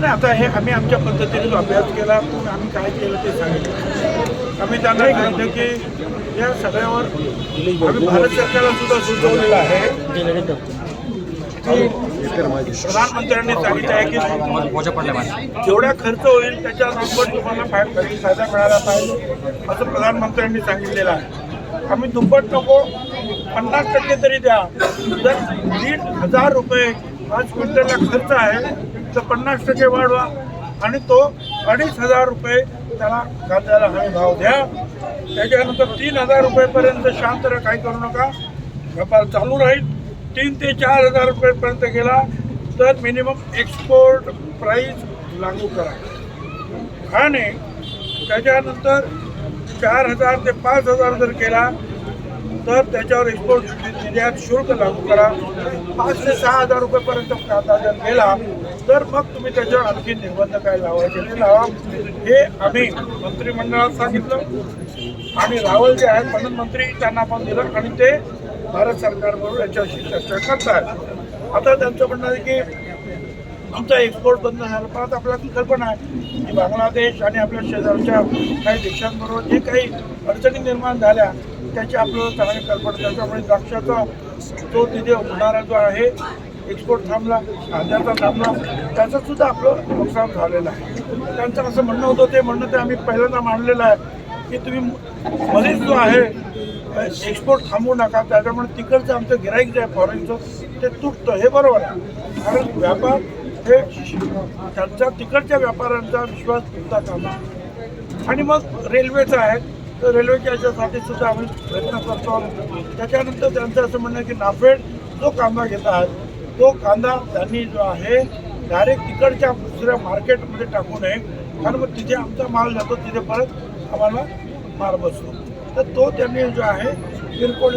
नाही आता हे आम्ही आमच्या पद्धतीने जो अभ्यास केला. आम्ही काय केलं ते सांगितलं. आम्ही त्यांना सांगितलं की या सगळ्यावर आम्ही भारत सरकारला सुद्धा सुचवलेलं आहे. की प्रधानमंत्र्यांनी सांगितलं आहे की जेवढा खर्च होईल त्याच्या दुप्पट तुम्हाला फाय- फायदा मिळाला पाहिजे असं प्रधानमंत्र्यांनी सांगितलेलं आहे. आम्ही दुप्पट नको पन्नास टक्के तरी द्या. जर दीड हजार रुपये पाच क्विंटलला खर्च आहे तर पन्नास टक्के वाढवा आणि तो अडीच हजार रुपये त्याला कांद्याला हमी भाव द्या. त्याच्यानंतर तीन हजार रुपयेपर्यंत शांत काही करू नका. व्यापार चालू राहील. तीन ते चार हजार रुपयेपर्यंत गेला तर मिनिमम एक्सपोर्ट प्राईज लागू करा. आणि त्याच्यानंतर चार हजार ते पाच हजार जर केला तर त्याच्यावर एक्सपोर्ट निर्यात शुल्क लागू करा. पाच ते सहा हजार रुपयेपर्यंत कांदा जर गेला तर मग तुम्ही त्याच्यावर आणखी निर्बंध काय लावायचे ते लावा. हे आम्ही मंत्रिमंडळात सांगितलं. आणि रावल जे आहेत प्रधानमंत्री त्यांना पण दिलं आणि ते भारत सरकारबरोबर याच्याशी चर्चा करतात. आता त्यांचं म्हणणं आहे की आमचा एक्सपोर्ट बंद झाला. परत आपल्या आपल्याला ती कल्पना आहे की बांगलादेश आणि आपल्या शेजारच्या काही देशांबरोबर जे काही अडचणी निर्माण झाल्या त्याची आपल्याला चांगली कल्पना. त्याच्यामुळे द्राक्षाचा तो तिथे होणारा जो आहे एक्सपोर्ट थांबला कांद्याचा थांबला त्याचं सुद्धा आपलं नुकसान झालेलं आहे. त्यांचं असं म्हणणं होतं ते म्हणणं ते आम्ही पहिल्यांदा मांडलेलं आहे की तुम्ही मध्येच जो आहे एक्सपोर्ट थांबवू नका त्याच्यामुळे तिकडचं आमचं गिराईक जे आहे फॉरेनचं ते तुटतं. हे बरोबर आहे. कारण व्यापार हे त्यांचा तिकडच्या व्यापाऱ्यांचा विश्वास तुटता कामा आणि मग रेल्वेचं आहे तर रेल्वेच्या याच्यासाठी सुद्धा आम्ही प्रयत्न करतो. त्याच्यानंतर त्यांचं असं म्हणणं आहे की नाफेड जो कांदा घेत आहे तो कांदा त्यांनी जो आहे डायरेक्ट तिकडच्या दुसऱ्या मार्केटमध्ये टाकू नये. कारण मग तिथे आमचा माल जातो तिथे परत आम्हाला माल बसतो. तर तो त्यांनी जो आहे किरकोळ